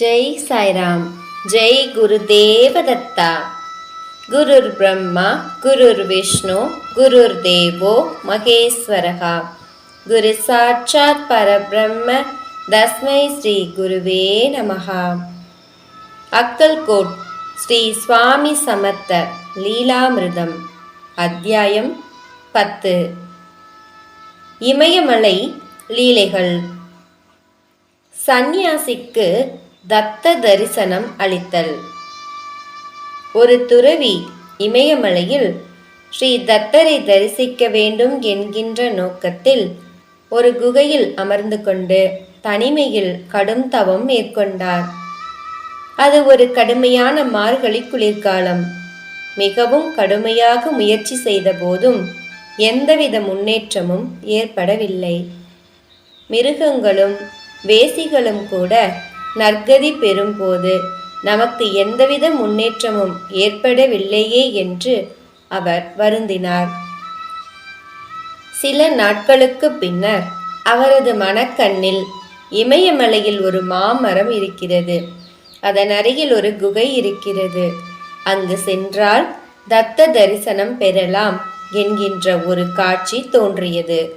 ஜெய் சாய்ராம் ஜெய் குரு தேவதத்தா. குருர் பிரம்மா குருர் விஷ்ணு குருர் தேவோ மகேஸ்வரகா. குரு சாட்சாத் பரபிரம்ம தஸ்மை ஸ்ரீ குருவே நமகா அக்கல்கோட் ஸ்ரீ சுவாமி சமர்த்த லீலாமிருதம். அத்தியாயம் பத்து. இமயமலை லீலைகள். சந்நியாசிக்கு தத்த தரிசனம் அளித்தல். ஒரு துறவி இமயமலையில் ஸ்ரீ தத்தரை தரிசிக்க வேண்டும் என்கின்ற நோக்கத்தில் ஒரு குகையில் அமர்ந்து கொண்டு தனிமையில் கடும் தவம் மேற்கொண்டார். அது ஒரு கடுமையான மார்கழி குளிர்காலம். மிகவும் கடுமையாக முயற்சி செய்த போதும் எந்தவித முன்னேற்றமும் ஏற்படவில்லை. மிருகங்களும் வேசிகளும் கூட நற்கதி பெறும்போது நமக்கு எந்தவித முன்னேற்றமும் ஏற்படவில்லையே என்று அவர் வருந்தினார். சில நாட்களுக்கு பின்னர் அவரது மனக்கண்ணில் இமயமலையில் ஒரு மாமரம் இருக்கிறது. அதன் அருகில் ஒரு குகை இருக்கிறது. அங்கு சென்றால் தத்த தரிசனம் பெறலாம் என்கின்ற ஒரு காட்சி தோன்றியது.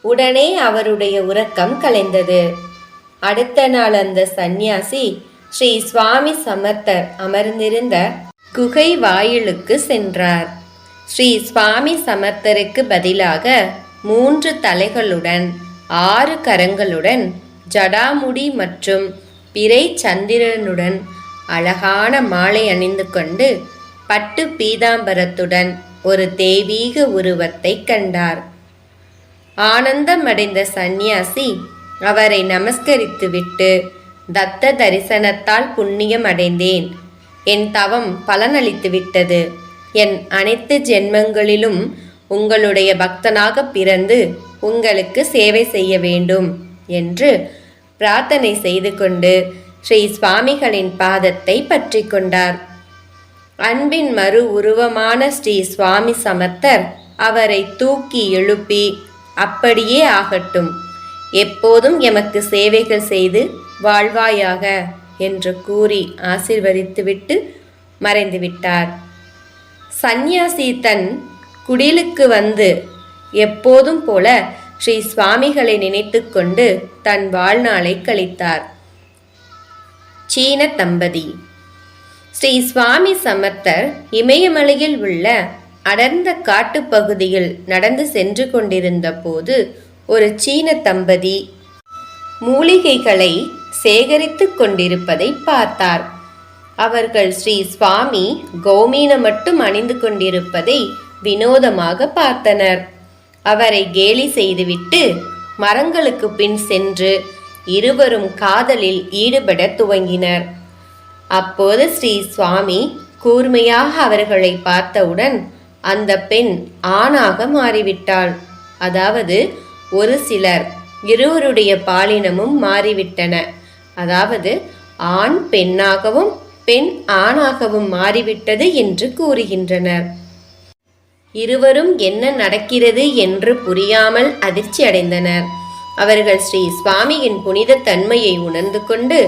உடனே அவருடைய உறக்கம் கலைந்தது. அடுத்த நாள் அந்த சந்நியாசி ஸ்ரீ சுவாமி சமர்த்தர் அமர்ந்திருந்த குகை வாயிலுக்கு சென்றார். ஸ்ரீ சுவாமி சமர்த்தருக்கு பதிலாக மூன்று தலைகளுடன் ஆறு கரங்களுடன் ஜடாமுடி மற்றும் பிறை சந்திரனுடன் அழகான மாலை அணிந்து கொண்டு பட்டு பீதாம்பரத்துடன் ஒரு தெய்வீக உருவத்தை கண்டார். ஆனந்தமடைந்த சந்நியாசி அவரை நமஸ்கரித்துவிட்டு தத்த தரிசனத்தால் புண்ணியம் அடைந்தேன். என் தவம் பலனளித்து விட்டது என் அனைத்து ஜென்மங்களிலும் உங்களுடைய பக்தனாக பிறந்து உங்களுக்கு சேவை செய்ய வேண்டும் என்று பிரார்த்தனை செய்து கொண்டு ஸ்ரீ சுவாமிகளின் பாதத்தை பற்றி கொண்டார். அன்பின் மறு உருவமான ஸ்ரீ சுவாமி சமர்த்தர் அவரை தூக்கி எழுப்பி அப்படியே ஆகட்டும். எப்போதும் எமக்கு சேவைகள் செய்து வாழ்வாயாக என்று கூறி ஆசிர்வதித்துவிட்டு மறைந்துவிட்டார். சந்நியாசி தன் குடிலுக்கு வந்து எப்போதும் போல ஸ்ரீ சுவாமிகளை நினைத்துக்கொண்டு தன் வாழ்நாளை கழித்தார். சீன தம்பதி ஸ்ரீ சுவாமி சமர்த்தர் இமயமலையில் உள்ள அடர்ந்த காட்டுப்பகுதியில் நடந்து சென்று கொண்டிருந்த போது ஒரு சீன தம்பதி. மூலிகைகளை சேகரித்துக் கொண்டிருப்பதை பார்த்தார். அவர்கள் ஸ்ரீ சுவாமி கோமீன மட்டும் அணிந்து கொண்டிருப்பதை வினோதமாக பார்த்தனர். அவரை கேலி செய்துவிட்டு மரங்களுக்கு பின் சென்று இருவரும் காதலில் ஈடுபட துவங்கினர். அப்போது ஸ்ரீ சுவாமி கூர்மையாக அவர்களை பார்த்தவுடன் அந்த பெண் ஆணாக மாறிவிட்டாள். அதாவது ஒரு சிலர் இருவருடைய பாலினமும் மாறிவிட்டன. அதாவது ஆண் பெண்ணாகவும் பெண் ஆணாகவும் மாறிவிட்டது என்று கூறுகின்றனர். இருவரும் என்ன நடக்கிறது என்று புரியாமல் அதிர்ச்சி அடைந்தனர். அவர்கள் ஸ்ரீ சுவாமியின் புனித தன்மையை உணர்ந்து கொண்டு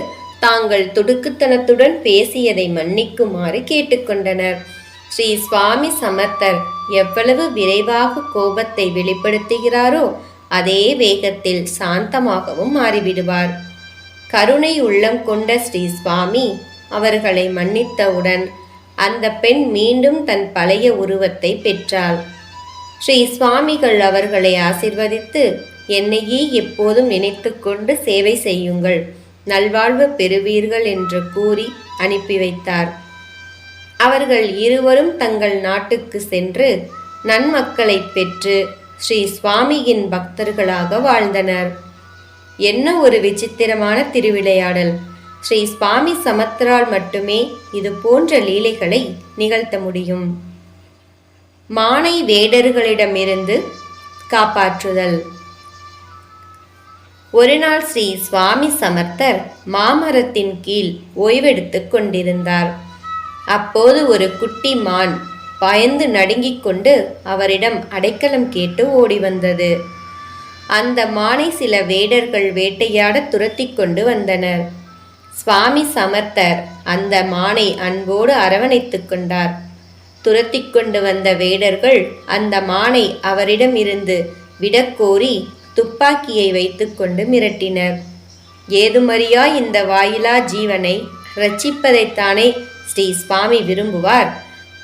தாங்கள் துடுக்குத்தனத்துடன் பேசியதை மன்னிக்குமாறு கேட்டுக்கொண்டனர். ஸ்ரீ சுவாமி சமர்த்தர் எவ்வளவு விரைவாக கோபத்தை வெளிப்படுத்துகிறாரோ அதே வேகத்தில் சாந்தமாகவும் மாறிவிடுவார். கருணை உள்ளம் கொண்ட ஸ்ரீ சுவாமி அவர்களை மன்னித்தவுடன் அந்த பெண் மீண்டும் தன் பழைய உருவத்தை பெற்றாள். ஸ்ரீ சுவாமிகள் அவர்களை ஆசிர்வதித்து என்னையே எப்போதும் நினைத்துக்கொண்டு சேவை செய்யுங்கள் நல்வாழ்வு பெறுவீர்கள் என்று கூறி அனுப்பி வைத்தார். அவர்கள் இருவரும் தங்கள் நாட்டுக்கு சென்று நன்மக்களை பெற்று ஸ்ரீ சுவாமியின் பக்தர்களாக வாழ்ந்தனர். என்ன ஒரு விசித்திரமான திருவிளையாடல். ஸ்ரீ சுவாமி சமத்தரால் மட்டுமே இது போன்ற லீலைகளை நிகழ்த்த முடியும். மானை வேடர்களிடமிருந்து காப்பாற்றுதல். ஒருநாள் ஸ்ரீ சுவாமி சமர்த்தர் மாமரத்தின் கீழ் ஓய்வெடுத்துக் கொண்டிருந்தார். அப்போது ஒரு குட்டி மான் பயந்து நடுங்கிக் கொண்டு அவரிடம் அடைக்கலம் கேட்டு ஓடி வந்தது அந்த மானை சில வேடர்கள் வேட்டையாட துரத்தி கொண்டு வந்தனர். சுவாமி சமர்த்தர் அந்த மானை அன்போடு அரவணைத்துக் கொண்டார். துரத்தி கொண்டு வந்த வேடர்கள் அந்த மானை அவரிடம் இருந்து விடக்கோரி துப்பாக்கியை வைத்துக்கொண்டு மிரட்டினர். ஏதுமறியா இந்த வாயிலா ஜீவனை ரட்சிப்பதைத்தானே ஸ்ரீ சுவாமி விரும்புவார்?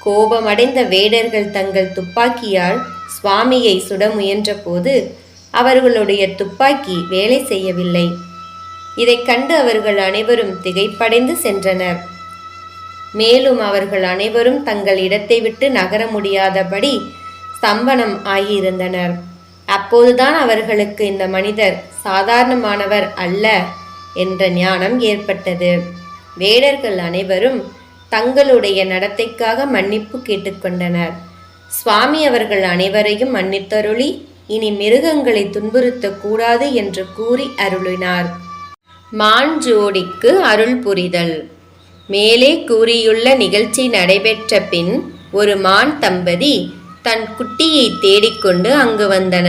கோபமடைந்த வேடர்கள் தங்கள் துப்பாக்கியால் சுவாமியை சுட முயன்றபோது அவர்களுடைய துப்பாக்கி வேலை செய்யவில்லை. இதைக் கண்டு அவர்கள் அனைவரும் திகைப்படைந்து சென்றனர். மேலும் அவர்கள் அனைவரும் தங்கள் இடத்தை விட்டு நகர முடியாதபடி ஸ்தம்பனம் ஆகியிருந்தனர். அப்போதுதான் அவர்களுக்கு இந்த மனிதர் சாதாரணமானவர் அல்ல என்ற ஞானம் ஏற்பட்டது. வேடர்கள் அனைவரும் தங்களுடைய நடத்தைக்காக மன்னிப்பு கேட்டுக்கொண்டனர். சுவாமி அவர்கள் அனைவரையும் மன்னித்தருளி இனி மிருகங்களை துன்புறுத்தக்கூடாது என்று கூறி அருளினார். மான் ஜோடிக்கு அருள் புரிதல். மேலே கூறியுள்ள நிகழ்ச்சி நடைபெற்ற பின் ஒரு மான் தம்பதி தன் குட்டியை தேடிக்கொண்டு அங்கு வந்தன.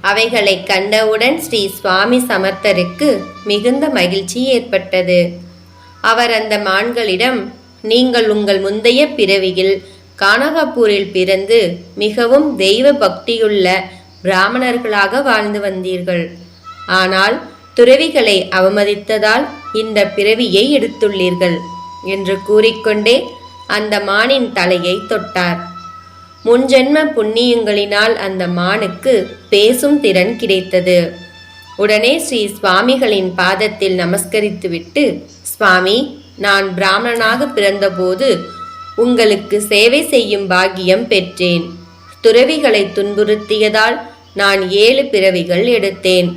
அவைகளை கண்டவுடன் ஸ்ரீ சுவாமி சமர்த்தருக்கு மிகுந்த மகிழ்ச்சி ஏற்பட்டது. அவர் அந்த மான்களிடம் நீங்கள் உங்கள் முந்தைய பிறவியில் கானகப்பூரில் பிறந்து மிகவும் தெய்வ பக்தியுள்ள பிராமணர்களாக வாழ்ந்து வந்தீர்கள். ஆனால் துறவிகளை அவமதித்ததால் இந்த பிறவியை எடுத்துள்ளீர்கள் என்று கூறிக்கொண்டே அந்த மானின் தலையை தொட்டார். முன்ஜென்ம புண்ணியங்களினால் அந்த மானுக்கு பேசும் திறன் கிடைத்தது. உடனே ஸ்ரீ சுவாமிகளின் பாதத்தில் நமஸ்கரித்துவிட்டு சுவாமி நான் பிராமணனாக பிறந்தபோது உங்களுக்கு சேவை செய்யும் பாக்கியம் பெற்றேன். துறவிகளை துன்புறுத்தியதால் நான் ஏழு பிறவிகள் எடுத்தேன்.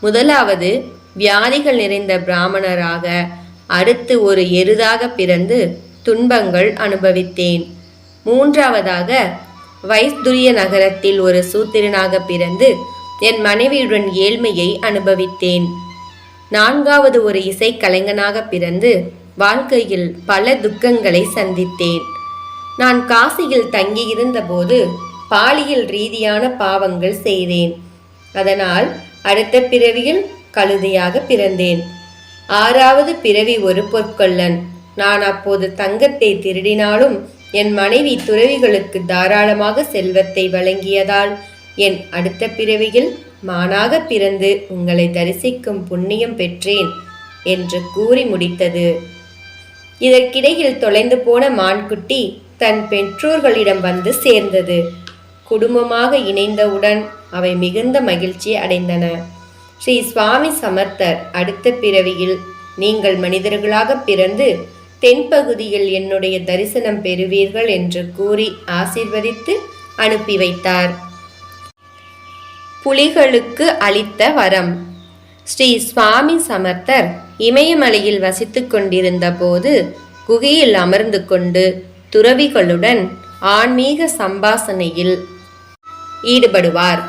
முதலாவது வியாதிகள் நிறைந்த பிராமணராக அடுத்து ஒரு எருதாக பிறந்து துன்பங்கள் அனுபவித்தேன். மூன்றாவதாக வைஸ்துரிய நகரத்தில் ஒரு சூத்திரனாக பிறந்து என் மனைவியுடன் ஏழ்மையை அனுபவித்தேன். நான்காவது ஒரு இசைக்கலைஞனாக பிறந்து வாழ்க்கையில் பல துக்கங்களை சந்தித்தேன். நான் காசியில் தங்கியிருந்தபோது பாலியல் ரீதியான பாவங்கள் செய்தேன். அதனால் அடுத்த பிறவியில் கழுதையாக பிறந்தேன். ஆறாவது பிறவி ஒரு பொற்கொள்ளன் நான் அப்போது தங்கத்தை திருடினாலும் என் மனைவி துறவிகளுக்கு தாராளமாக செல்வத்தை வழங்கியதால் என் அடுத்த பிறவியில் மானாக பிறந்து உங்களை தரிசிக்கும் புண்ணியம் பெற்றேன் என்று கூறி முடித்தது. இதற்கிடையில் தொலைந்து போன மான்குட்டி தன் பெற்றோர்களிடம் வந்து சேர்ந்தது. குடும்பமாக இணைந்தவுடன் அவை மிகுந்த மகிழ்ச்சி அடைந்தன. ஸ்ரீ சுவாமி சமர்த்தர் அடுத்த பிறவியில் நீங்கள் மனிதர்களாக பிறந்து தென்பகுதியில் என்னுடைய தரிசனம் பெறுவீர்கள் என்று கூறி ஆசிர்வதித்து அனுப்பி வைத்தார். புலிகளுக்கு அளித்த வரம். ஸ்ரீ சுவாமி சமர்த்தர் இமயமலையில் வசித்து கொண்டிருந்த போது குகையில் அமர்ந்து கொண்டு துறவிகளுடன் ஆன்மீக சம்பாசனையில் ஈடுபடுவார்.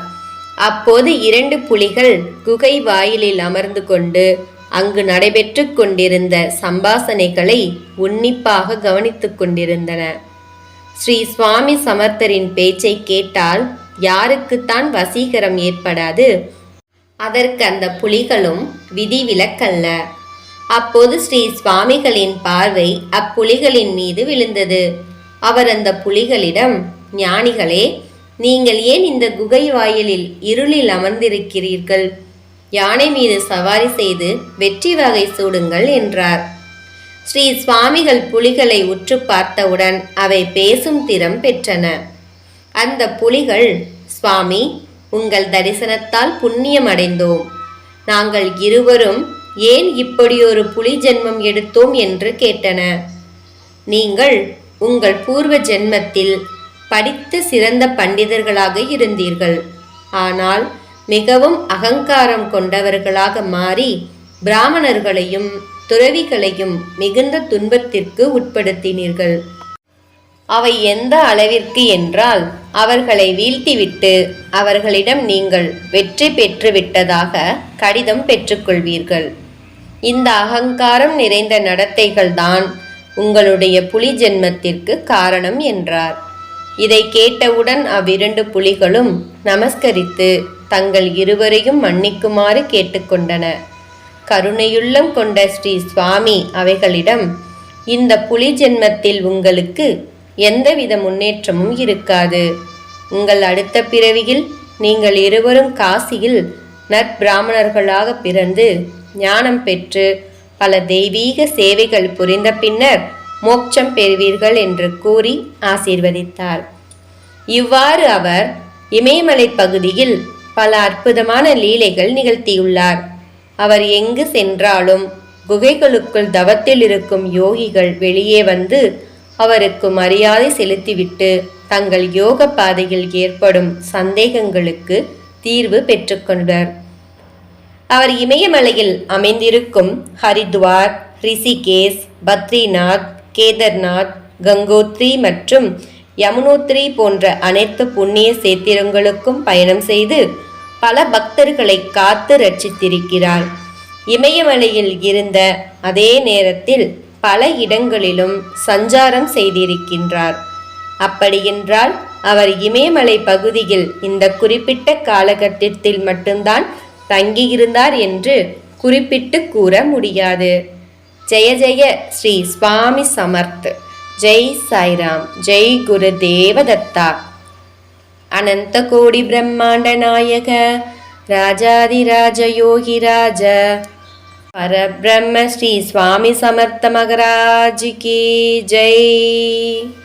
அப்போது இரண்டு புலிகள் குகை வாயிலில் அமர்ந்து கொண்டு அங்கு நடைபெற்று கொண்டிருந்த சம்பாசனைகளை உன்னிப்பாக கவனித்துக் கொண்டிருந்தன. ஸ்ரீ சுவாமி சமர்த்தரின் பேச்சை கேட்டால் யாருக்குத்தான் வசீகரம் ஏற்படாது? அதற்கு அந்த புலிகளும் விதிவிலக்கல்ல. அப்போது ஸ்ரீ சுவாமிகளின் பார்வை அப்புலிகளின் மீது விழுந்தது. அவர் அந்த புலிகளிடம் ஞானிகளே நீங்கள் ஏன் இந்த குகை வாயிலில் இருளில் அமர்ந்திருக்கிறீர்கள்? யானை மீது சவாரி செய்து வெற்றி வகை சூடுங்கள் என்றார். ஸ்ரீ சுவாமிகள் புலிகளை உற்று பார்த்தவுடன் அவை பேசும் திறம் பெற்றன. அந்த புலிகள் சுவாமி உங்கள் தரிசனத்தால் புண்ணியம் அடைந்தோம். நாங்கள் இருவரும் ஏன் இப்படியொரு புலி ஜென்மம் எடுத்தோம் என்று கேட்டன. நீங்கள் உங்கள் பூர்வ ஜென்மத்தில் படித்த சிறந்த பண்டிதர்களாக இருந்தீர்கள். ஆனால் மிகவும் அகங்காரம் கொண்டவர்களாக மாறி பிராமணர்களையும் துறவிகளையும் மிகுந்த துன்பத்திற்கு உட்படுத்தினீர்கள். அவை எந்த அளவிற்கு என்றால் அவர்களை வீழ்த்திவிட்டு அவர்களிடம் நீங்கள் வெற்றி பெற்று விட்டதாக கடிதம் பெற்றுக்கொள்வீர்கள். இந்த அகங்காரம் நிறைந்த நடத்தைகள்தான் உங்களுடைய புலி ஜென்மத்திற்கு காரணம் என்றார். இதை கேட்டவுடன் அவ்விரண்டு புலிகளும் நமஸ்கரித்து தங்கள் இருவரையும் மன்னிக்குமாறு கேட்டுக்கொண்டன. கருணையுள்ளம் கொண்ட ஸ்ரீ சுவாமி அவைகளிடம் இந்த புலி ஜென்மத்தில் உங்களுக்கு எந்தவித முன்னேற்றமும் இருக்காது. உங்கள் அடுத்த பிறவியில் நீங்கள் இருவரும் காசியில் நற்பிராமணர்களாக பிறந்து ஞானம் பெற்று பல தெய்வீக சேவைகள் புரிந்த பின்னர் மோட்சம் பெறுவீர்கள் என்று கூறி ஆசீர்வதித்தார். இவ்வாறு அவர் இமயமலை பகுதியில் பல அற்புதமான லீலைகள் நிகழ்த்தியுள்ளார். அவர் எங்கு சென்றாலும் குகைகளுக்குள் தவத்தில் இருக்கும் யோகிகள் வெளியே வந்து அவருக்கு மரியாதை செலுத்திவிட்டு தங்கள் யோக பாதையில் ஏற்படும் சந்தேகங்களுக்கு தீர்வு பெற்றுக்கொண்டார் அவர் இமயமலையில் அமைந்திருக்கும் ஹரித்வார் ரிஷிகேஷ் பத்ரிநாத் கேதர்நாத் கங்கோத்ரி மற்றும் யமுனோத்ரி போன்ற அனைத்து புண்ணிய சேத்திரங்களுக்கும் பயணம் செய்து பல பக்தர்களை காத்து ரட்சித்திருக்கிறார். இமயமலையில் இருந்த அதே நேரத்தில் பல இடங்களிலும் சஞ்சாரம் செய்திருக்கின்றார். அப்படியென்றால் அவர் இமயமலை பகுதியில் இந்த குறிப்பிட்ட காலகட்டத்தில் மட்டும்தான் தங்கியிருந்தார் என்று குறிப்பிட்டு கூற முடியாது. ஜெய ஜெய ஸ்ரீ சுவாமி சமர்த். ஜெய் சாய்ராம். ஜெய் குரு தேவதத்தா அனந்த கோடி பிரம்மாண்ட நாயக. ராஜாதிராஜ யோகிராஜ பரபிரம்ம ஸ்ரீ சுவாமி சமர்த்த மகராஜிக்கு ஜெய்.